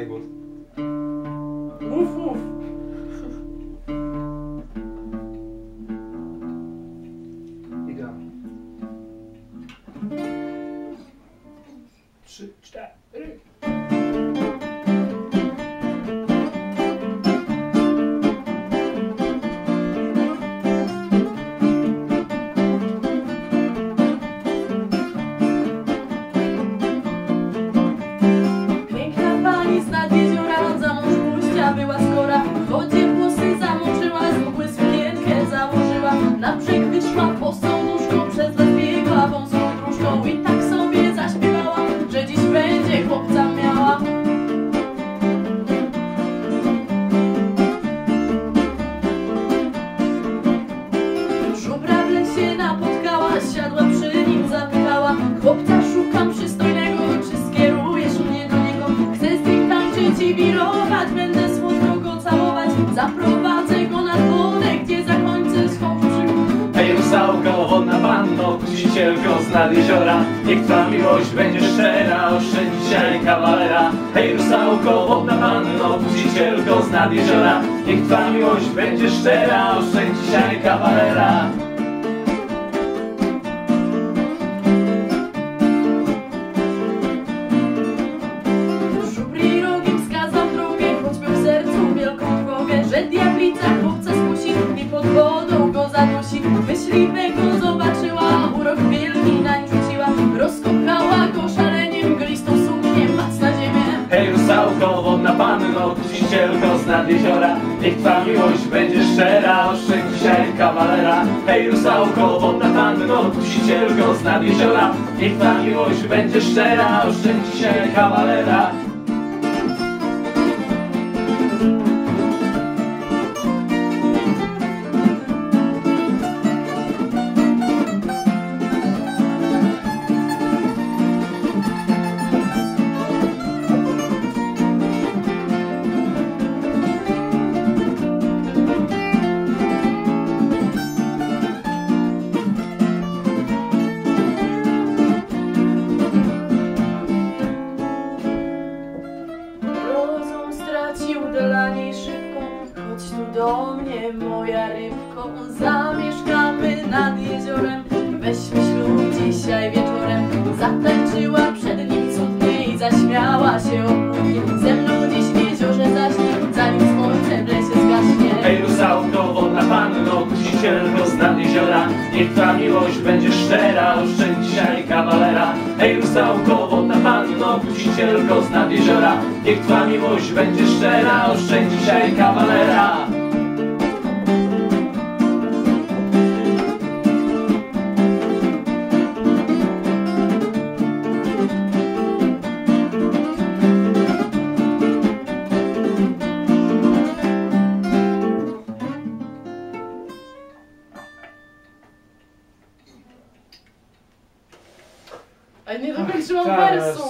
gelijk wordt. Woef woef. Ik ga. Nóżką przez las biegła wąsą dróżką i tak sobie zaśpiewała, że dziś będzie chłopca miała. Siadła przy kusicielko z nad jeziora. Niech twa miłość będzie szczera, oszczędź dzisiaj kawalera. Hej rusałko, wodna panno, kusicielko z nad jeziora. Niech twa miłość będzie szczera, oszczędź dzisiaj kawalera wodna panno, kusicielko z nad jeziora. Niech twa miłość będzie szczera, oszczędź dzisiaj kawalera. Hej rusałko, wodna panno, kusicielko z nad jeziora. Niech twa miłość będzie szczera, oszczędź dzisiaj kawalera do mnie, moja rybko Zamieszkamy nad jeziorem. Weźmy ślub dzisiaj wieczorem kusicielko z nad jeziora. Niech twa miłość będzie szczera, oszczędź dzisiaj kawalera. Hej rusałko, wodna panno, kusicielko z nad jeziora. Niech twa miłość będzie szczera, oszczędź dzisiaj kawalera Они там еще обварятся.